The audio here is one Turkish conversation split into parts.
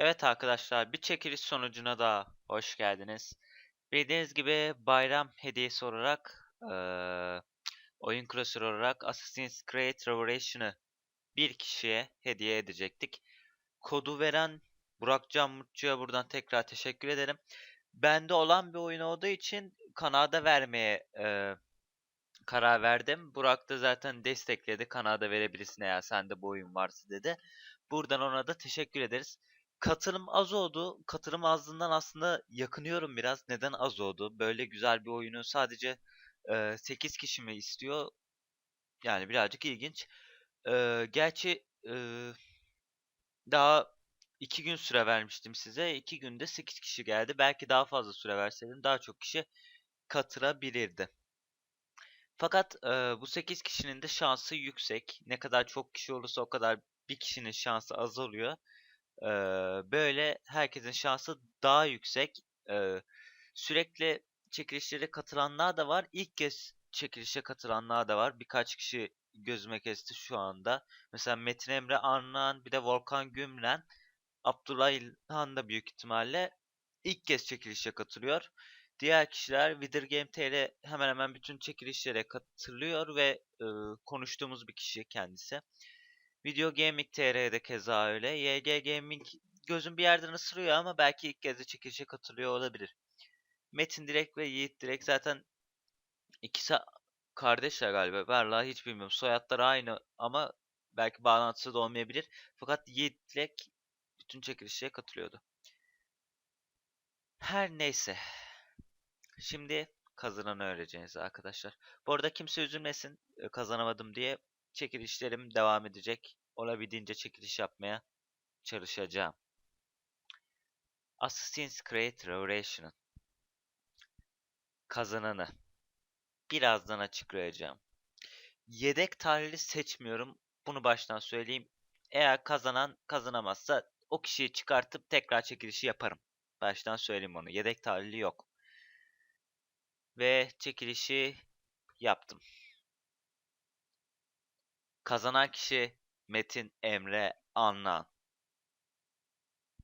Evet arkadaşlar bir çekiliş sonucuna da hoş geldiniz. Bildiğiniz gibi bayram hediyesi olarak eee, oyun klasörü olarak Assassin's Creed Revelation'ı bir kişiye hediye edecektik. Kodu veren Burak Can Mutlu'ya buradan tekrar teşekkür ederim. Bende olan bir oyun olduğu için Kanada vermeye eee, karar verdim. Burak da zaten destekledi. Kanada verebilirsin eğer sende bu oyun varsa dedi. Buradan ona da teşekkür ederiz. Katılım az oldu. Katılım azlığından aslında yakınıyorum biraz. Neden az oldu? Böyle güzel bir oyunu sadece e, 8 kişi mi istiyor? Yani birazcık ilginç. E, gerçi e, daha 2 gün süre vermiştim size. 2 günde 8 kişi geldi. Belki daha fazla süre verseydim daha çok kişi katılabilirdi. Fakat e, bu 8 kişinin de şansı yüksek. Ne kadar çok kişi olursa o kadar bir kişinin şansı az oluyor. E, böyle herkesin şansı daha yüksek. E, sürekli çekilişlere katılanlar da var. İlk kez çekilişe katılanlar da var. Birkaç kişi gözüme kesti şu anda. Mesela Metin Emre Arnağan bir de Volkan Gümren. Abdullah İlhan da büyük ihtimalle ilk kez çekilişe katılıyor. Diğer kişiler Wither Game TR hemen hemen bütün çekilişlere katılıyor ve e, konuştuğumuz bir kişi kendisi. Video Gaming TR'de keza öyle. YG Gaming gözüm bir yerden ısırıyor ama belki ilk kez de çekilişe katılıyor olabilir. Metin Direkt ve Yiğit Direkt zaten ikisi kardeşler galiba. Vallahi hiç bilmiyorum. Soyadları aynı ama belki bağlantısı da olmayabilir. Fakat Yiğit Direkt bütün çekilişlere katılıyordu. Her neyse. Şimdi kazananı öğreneceğiz arkadaşlar. Bu arada kimse üzülmesin e, kazanamadım diye çekilişlerim devam edecek. Olabildiğince çekiliş yapmaya çalışacağım. Assassin's Creed Revelation'ın kazananı birazdan açıklayacağım. Yedek tarihli seçmiyorum. Bunu baştan söyleyeyim. Eğer kazanan kazanamazsa o kişiyi çıkartıp tekrar çekilişi yaparım. Baştan söyleyeyim onu. Yedek tarihli yok. Ve çekilişi yaptım. Kazanan kişi Metin Emre Anlan.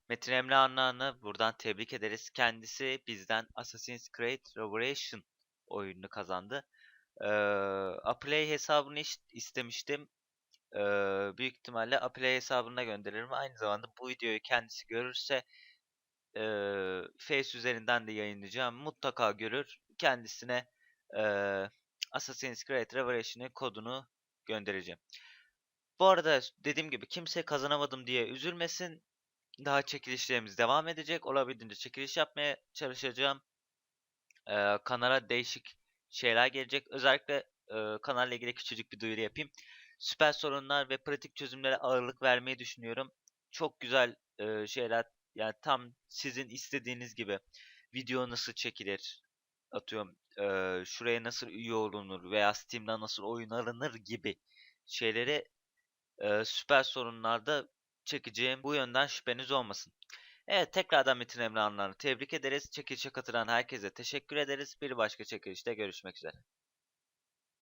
Metin Emre Anlan'ı buradan tebrik ederiz. Kendisi bizden Assassin's Creed Revelation oyununu kazandı. Ee, Aplay hesabını iş- istemiştim. Ee, büyük ihtimalle Aplay hesabına gönderirim. Aynı zamanda bu videoyu kendisi görürse e, Face üzerinden de yayınlayacağım. Mutlaka görür. Kendisine e, Assassin's Creed Revelation'ın kodunu göndereceğim. Bu arada dediğim gibi kimse kazanamadım diye üzülmesin. Daha çekilişlerimiz devam edecek. Olabildiğince çekiliş yapmaya çalışacağım. Ee, kanala değişik şeyler gelecek. Özellikle e, kanalla ilgili küçücük bir duyuru yapayım. Süper sorunlar ve pratik çözümlere ağırlık vermeyi düşünüyorum. Çok güzel e, şeyler yani tam sizin istediğiniz gibi video nasıl çekilir atıyorum e, şuraya nasıl üye olunur veya Steam'den nasıl oyun alınır gibi şeyleri e, süper sorunlarda çekeceğim. Bu yönden şüpheniz olmasın. Evet tekrardan Metin Emre Anlar'ı tebrik ederiz. Çekilişe katılan herkese teşekkür ederiz. Bir başka çekilişte görüşmek üzere.